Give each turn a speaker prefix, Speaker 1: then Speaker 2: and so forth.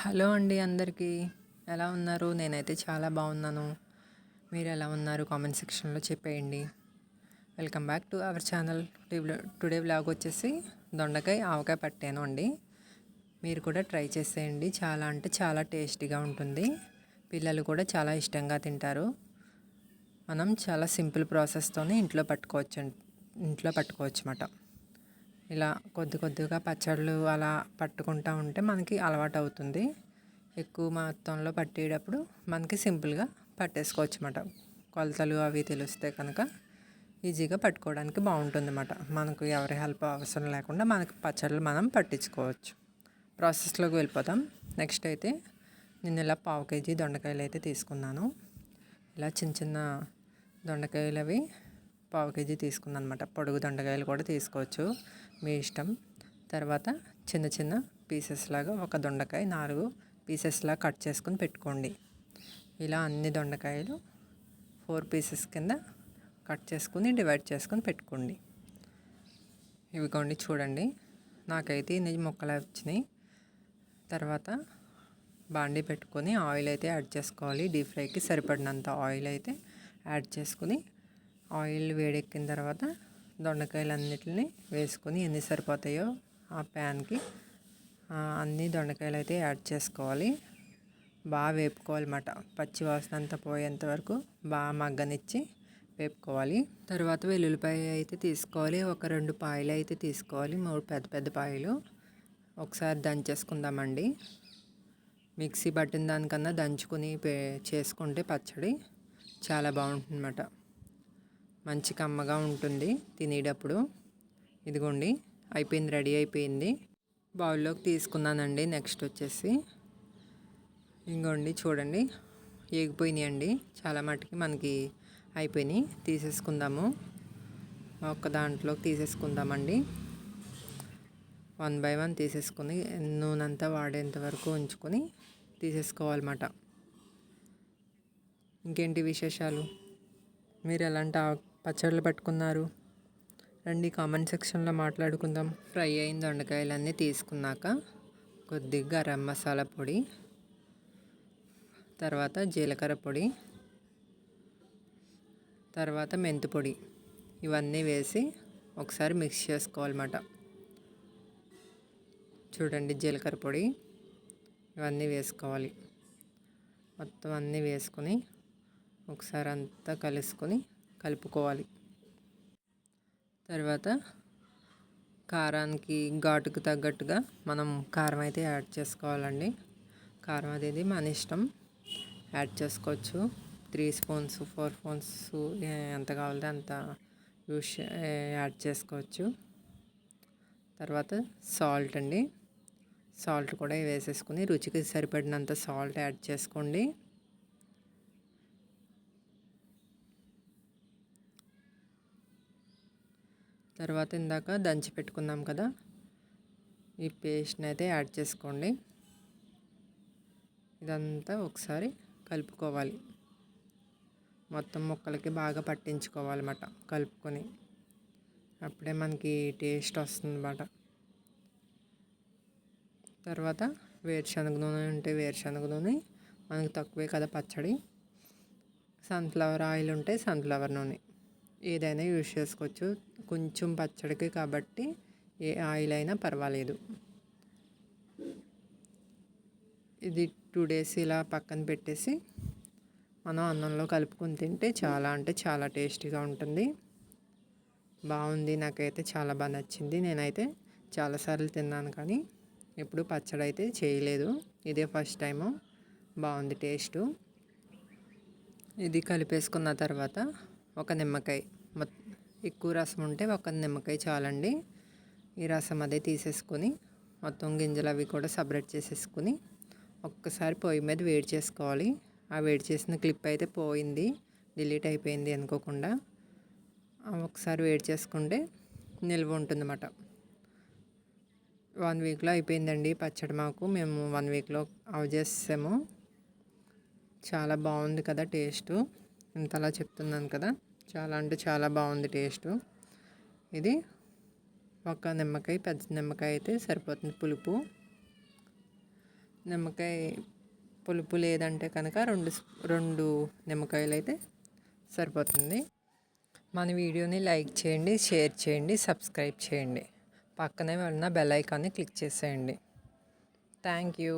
Speaker 1: Hello అండి అందరికీ. ఎలా ఉన్నారు? నేనైతే చాలా బాగున్నాను. మీరు ఎలా ఉన్నారు? కామెంట్ సెక్షన్లో చెప్పేయండి. Welcome back to our channel. Today blog వచ్చేసి దొండకాయ ఆవకాయ పట్టాను అండి. మీరు కూడా ట్రై చేసేయండి. చాలా అంటే చాలా టేస్టీగా ఉంటుంది. పిల్లలు కూడా చాలా ఇష్టంగా తింటారు. మనం చాలా సింపుల్ ప్రాసెస్తోనే ఇంట్లో పట్టుకోవచ్చు ఇంట్లో పట్టుకోవచ్చు అన్నమాట ఇలా కొద్ది కొద్దిగా పచ్చళ్ళు అలా పట్టుకుంటూ ఉంటే మనకి అలవాటు అవుతుంది ఎక్కువ మొత్తంలో పట్టేటప్పుడు మనకి సింపుల్గా పట్టేసుకోవచ్చు అన్నమాట కొలతలు అవి తెలిస్తే కనుక ఈజీగా పట్టుకోవడానికి బాగుంటుంది అన్నమాట మనకు ఎవరి హెల్ప్ అవసరం లేకుండా మనకి పచ్చళ్ళు మనం పట్టించుకోవచ్చు. ప్రాసెస్లోకి వెళ్ళిపోతాం నెక్స్ట్ అయితే నేను ఇలా పావు కేజీ దొండకాయలు అయితే తీసుకున్నాను. ఇలా చిన్న చిన్న దొండకాయలు అవి పావు కేజీ తీసుకున్నాను అనమాట పొడుగు దొండకాయలు కూడా తీసుకోవచ్చు. మీ ఇష్టం. తర్వాత చిన్న చిన్న పీసెస్ లాగా ఒక దొండకాయ నాలుగు పీసెస్లా కట్ చేసుకుని పెట్టుకోండి. ఇలా అన్ని దొండకాయలు ఫోర్ పీసెస్ కింద కట్ చేసుకుని డివైడ్ చేసుకొని పెట్టుకోండి. ఇవిగోండి చూడండి. నాకైతే ఇన్ని మొక్కలు వచ్చినాయి. తర్వాత బాండీ పెట్టుకొని ఆయిల్ అయితే యాడ్ చేసుకోవాలి. డీప్ ఫ్రైకి సరిపడినంత ఆయిల్ అయితే యాడ్ చేసుకుని ఆయిల్ వేడెక్కిన తర్వాత దొండకాయలన్నిటిని వేసుకొని ఎన్ని సరిపోతాయో ఆ ప్యాన్కి అన్ని దొండకాయలు అయితే యాడ్ చేసుకోవాలి. బాగా వేపుకోవాలన్నమాట. పచ్చి వాసన అంతా పోయేంత వరకు బాగా మగ్గనిచ్చి వేపుకోవాలి. తర్వాత వెల్లుల్లిపాయ అయితే తీసుకోవాలి. ఒక రెండు పాయలు అయితే తీసుకోవాలి. మూడు పెద్ద పెద్ద పాయలు. ఒకసారి దంచేసుకుందామండి. మిక్సీ పట్టిన దానికన్నా దంచుకుని చేసుకుంటే పచ్చడి చాలా బాగుంటుందన్నమాట. మంచి కమ్మగా ఉంటుంది. తినేటప్పుడు ఇదిగోండి అయిపోయింది రెడీ అయిపోయింది. బౌల్లోకి తీసుకున్నానండి. నెక్స్ట్ వచ్చేసి ఇంకోండి చూడండి. ఏగిపోయినాయండి. చాలా మటుకి మనకి అయిపోయినాయి. తీసేసుకుందాము. ఒక్క దాంట్లోకి తీసేసుకుందామండి. వన్ బై వన్ తీసేసుకుని నూనె అంతా వాడేంత వరకు ఉంచుకొని తీసేసుకోవాలన్నమాట. ఇంకేంటి విశేషాలు? మీరు ఎలాంటి పచ్చళ్ళు పట్టుకున్నారు. రండి కామెంట్ సెక్షన్లో మాట్లాడుకుందాం. ఫ్రై అయిన దొండకాయలన్నీ తీసుకున్నాక కొద్దిగా గరం మసాలా పొడి తర్వాత జీలకర్ర పొడి తర్వాత మెంతు పొడి ఇవన్నీ వేసి ఒకసారి మిక్స్ చేసుకోవాలన్నమాట. చూడండి జీలకర్ర పొడి ఇవన్నీ వేసుకోవాలి. మొత్తం అన్నీ వేసుకొని ఒకసారి అంతా కలుసుకొని కలుపుకోవాలి. తర్వాత కారానికి ఘాటుకు తగ్గట్టుగా మనం కారం అయితే యాడ్ చేసుకోవాలండి. కారం అనేది మన ఇష్టం. యాడ్ చేసుకోవచ్చు. త్రీ స్పూన్స్ ఫోర్ స్పూన్స్ ఎంత కావాలంటే అంత యూస్ యాడ్ చేసుకోవచ్చు. తర్వాత సాల్ట్ అండి. సాల్ట్ కూడా వేసేసుకుని రుచికి సరిపడినంత సాల్ట్ యాడ్ చేసుకోండి. తర్వాత ఇందాక దంచి పెట్టుకున్నాం కదా. ఈ పేస్ట్ని అయితే యాడ్ చేసుకోండి. ఇదంతా ఒకసారి కలుపుకోవాలి. మొత్తం ముక్కలకి బాగా పట్టించుకోవాలన్నమాట కలుపుకొని. అప్పుడే మనకి టేస్ట్ వస్తుందన్నమాట. తర్వాత వేరుశనగ నూనె ఉంటే వేరుశనగ నూనె మనకు తక్కువే కదా పచ్చడి. సన్ఫ్లవర్ ఆయిల్ ఉంటే సన్ఫ్లవర్ నూనె. ఏదైనా యూజ్ చేసుకోవచ్చు. కొంచెం పచ్చడికి కాబట్టి ఏ ఆయిల్ అయినా పర్వాలేదు. ఇది టూ డేస్ ఇలా పక్కన పెట్టేసి మనం అన్నంలో కలుపుకొని తింటే చాలా అంటే చాలా టేస్టీగా ఉంటుంది. బాగుంది. నాకైతే చాలా బాగా నచ్చింది. నేనైతే చాలాసార్లు తిన్నాను కానీ ఎప్పుడు పచ్చడి అయితే చేయలేదు. ఇదే ఫస్ట్ టైము. బాగుంది టేస్టు. ఇది కలిపేసుకున్న తర్వాత ఒక నిమ్మకాయ. ఎక్కువ రసం ఉంటే ఒక నిమ్మకాయ చాలండి. ఈ రసం అదే తీసేసుకొని మొత్తం గింజలు అవి కూడా సపరేట్ చేసేసుకుని ఒక్కసారి పొయ్యి మీద వేడి చేసుకోవాలి. ఆ వేడి చేసిన క్లిప్ అయితే పోయింది. డిలీట్ అయిపోయింది అనుకోకుండా. ఒకసారి వేడి చేసుకుంటే నిల్వ ఉంటుందన్నమాట. వన్ వీక్లో అయిపోయిందండి పచ్చడి మాకు. మేము వన్ వీక్లో అవి చేసాము చాలా బాగుంది కదా టేస్టు. ఇంతలా చెప్తున్నాను కదా. చాలా అంటే చాలా బాగుంది టేస్ట్. ఇది ఒక నిమ్మకాయ పెద్ద నిమ్మకాయ అయితే సరిపోతుంది పులుపు. నిమ్మకాయ పులుపు లేదంటే కనుక రెండు రెండు నిమ్మకాయలు అయితే సరిపోతుంది. మన వీడియోని లైక్ చేయండి షేర్ చేయండి సబ్స్క్రైబ్ చేయండి. పక్కనే ఉన్న బెల్ ఐకాన్ని క్లిక్ చేసేయండి. Thank you.